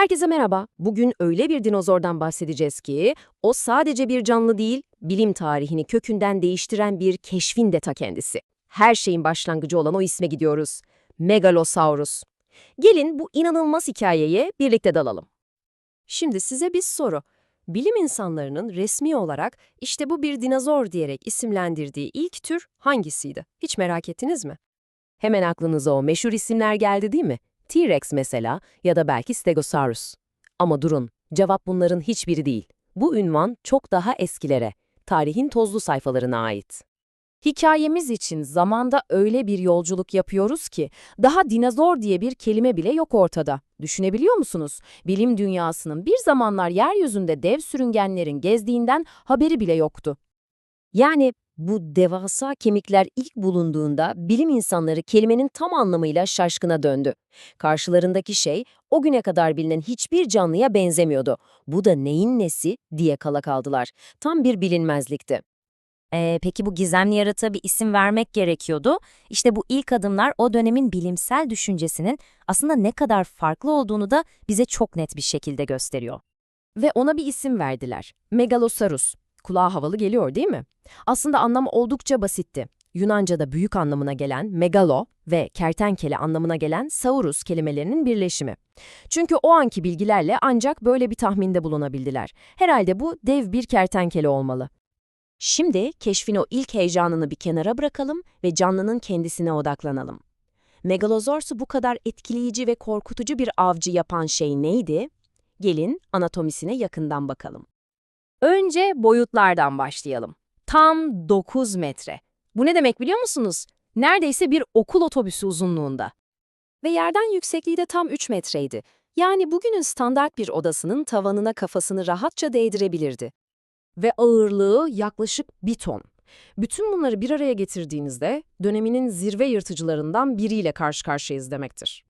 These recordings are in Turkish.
Herkese merhaba. Bugün öyle bir dinozordan bahsedeceğiz ki o sadece bir canlı değil, bilim tarihini kökünden değiştiren bir keşfin de ta kendisi. Her şeyin başlangıcı olan o isme gidiyoruz. Megalosaurus. Gelin bu inanılmaz hikayeye birlikte dalalım. Şimdi size bir soru. Bilim insanlarının resmi olarak işte bu bir dinozor diyerek isimlendirdiği ilk tür hangisiydi? Hiç merak ettiniz mi? Hemen aklınıza o meşhur isimler geldi değil mi? T-Rex mesela ya da belki Stegosaurus. Ama durun, cevap bunların hiçbiri değil. Bu ünvan çok daha eskilere, tarihin tozlu sayfalarına ait. Hikayemiz için zamanda öyle bir yolculuk yapıyoruz ki daha dinozor diye bir kelime bile yok ortada. Düşünebiliyor musunuz? Bilim dünyasının bir zamanlar yeryüzünde dev sürüngenlerin gezdiğinden haberi bile yoktu. Yani bu devasa kemikler ilk bulunduğunda bilim insanları kelimenin tam anlamıyla şaşkına döndü. Karşılarındaki şey o güne kadar bilinen hiçbir canlıya benzemiyordu. Bu da neyin nesi diye kala kaldılar. Tam bir bilinmezlikti. Ee, peki bu gizemli yaratığa bir isim vermek gerekiyordu. İşte bu ilk adımlar o dönemin bilimsel düşüncesinin aslında ne kadar farklı olduğunu da bize çok net bir şekilde gösteriyor. Ve ona bir isim verdiler. Megalosaurus. Kulağa havalı geliyor değil mi? Aslında anlamı oldukça basitti. Yunanca'da büyük anlamına gelen megalo ve kertenkele anlamına gelen saurus kelimelerinin birleşimi. Çünkü o anki bilgilerle ancak böyle bir tahminde bulunabildiler. Herhalde bu dev bir kertenkele olmalı. Şimdi keşfin o ilk heyecanını bir kenara bırakalım ve canlının kendisine odaklanalım. Megalosaurus'u bu kadar etkileyici ve korkutucu bir avcı yapan şey neydi? Gelin anatomisine yakından bakalım. Önce boyutlardan başlayalım. Tam 9 metre. Bu ne demek biliyor musunuz? Neredeyse bir okul otobüsü uzunluğunda. Ve yerden yüksekliği de tam 3 metreydi. Yani bugünün standart bir odasının tavanına kafasını rahatça değdirebilirdi. Ve ağırlığı yaklaşık 1 ton. Bütün bunları bir araya getirdiğinizde döneminin zirve yırtıcılarından biriyle karşı karşıyayız demektir.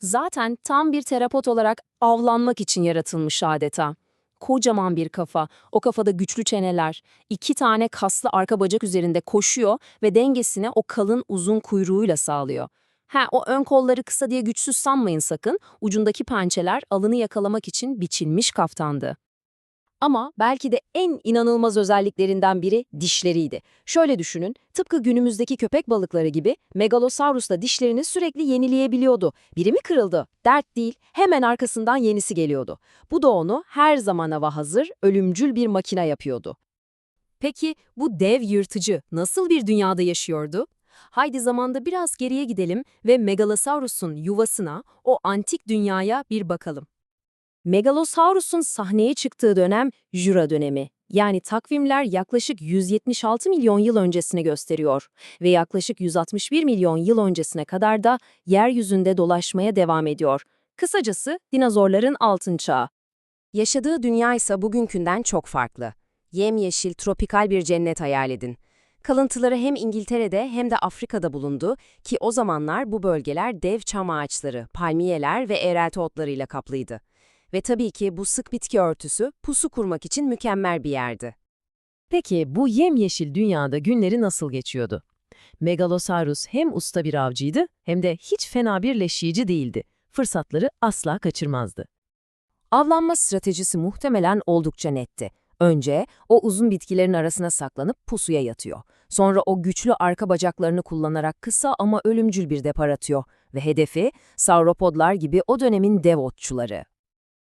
Zaten tam bir terapot olarak avlanmak için yaratılmış adeta. Kocaman bir kafa, o kafada güçlü çeneler, iki tane kaslı arka bacak üzerinde koşuyor ve dengesini o kalın uzun kuyruğuyla sağlıyor. Ha, o ön kolları kısa diye güçsüz sanmayın sakın, ucundaki pençeler alını yakalamak için biçilmiş kaftandı. Ama belki de en inanılmaz özelliklerinden biri dişleriydi. Şöyle düşünün, tıpkı günümüzdeki köpek balıkları gibi Megalosaurus da dişlerini sürekli yenileyebiliyordu. Biri mi kırıldı? Dert değil, hemen arkasından yenisi geliyordu. Bu da onu her zaman hava hazır, ölümcül bir makine yapıyordu. Peki bu dev yırtıcı nasıl bir dünyada yaşıyordu? Haydi zamanda biraz geriye gidelim ve Megalosaurus'un yuvasına, o antik dünyaya bir bakalım. Megalosaurus'un sahneye çıktığı dönem Jura dönemi. Yani takvimler yaklaşık 176 milyon yıl öncesine gösteriyor ve yaklaşık 161 milyon yıl öncesine kadar da yeryüzünde dolaşmaya devam ediyor. Kısacası dinozorların altın çağı. Yaşadığı dünya ise bugünkünden çok farklı. Yemyeşil, tropikal bir cennet hayal edin. Kalıntıları hem İngiltere'de hem de Afrika'da bulundu ki o zamanlar bu bölgeler dev çam ağaçları, palmiyeler ve eğrelti otlarıyla kaplıydı. Ve tabii ki bu sık bitki örtüsü pusu kurmak için mükemmel bir yerdi. Peki bu yemyeşil dünyada günleri nasıl geçiyordu? Megalosaurus hem usta bir avcıydı hem de hiç fena bir leşyici değildi. Fırsatları asla kaçırmazdı. Avlanma stratejisi muhtemelen oldukça netti. Önce o uzun bitkilerin arasına saklanıp pusuya yatıyor. Sonra o güçlü arka bacaklarını kullanarak kısa ama ölümcül bir depar atıyor ve hedefi sauropodlar gibi o dönemin dev otçuları.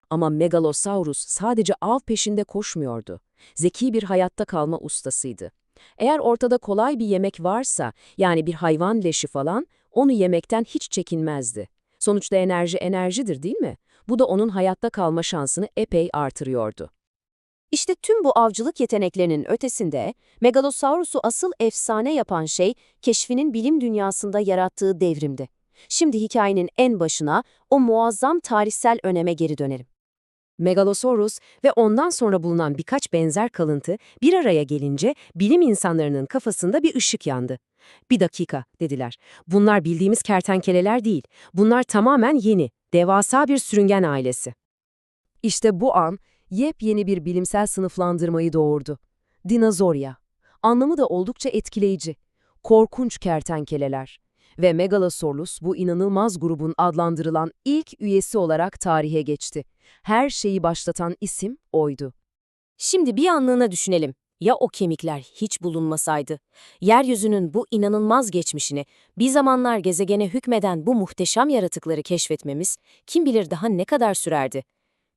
Ama Megalosaurus sadece av peşinde koşmuyordu. Zeki bir hayatta kalma ustasıydı. Eğer ortada kolay bir yemek varsa, yani bir hayvan leşi falan, onu yemekten hiç çekinmezdi. Sonuçta enerji enerjidir değil mi? Bu da onun hayatta kalma şansını epey artırıyordu. İşte tüm bu avcılık yeteneklerinin ötesinde, Megalosaurus'u asıl efsane yapan şey, keşfinin bilim dünyasında yarattığı devrimdi. Şimdi hikayenin en başına, o muazzam tarihsel öneme geri dönelim. Megalosaurus ve ondan sonra bulunan birkaç benzer kalıntı bir araya gelince bilim insanlarının kafasında bir ışık yandı. Bir dakika dediler. Bunlar bildiğimiz kertenkeleler değil. Bunlar tamamen yeni, devasa bir sürüngen ailesi. İşte bu an yepyeni bir bilimsel sınıflandırmayı doğurdu. Dinozorya. Anlamı da oldukça etkileyici. Korkunç kertenkeleler. Ve Megalosaurus bu inanılmaz grubun adlandırılan ilk üyesi olarak tarihe geçti. Her şeyi başlatan isim oydu. Şimdi bir anlığına düşünelim. Ya o kemikler hiç bulunmasaydı? Yeryüzünün bu inanılmaz geçmişini, bir zamanlar gezegene hükmeden bu muhteşem yaratıkları keşfetmemiz kim bilir daha ne kadar sürerdi?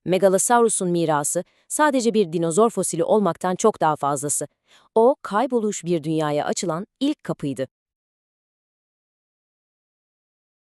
Megalosaurus'un mirası sadece bir dinozor fosili olmaktan çok daha fazlası. O, kayboluş bir dünyaya açılan ilk kapıydı.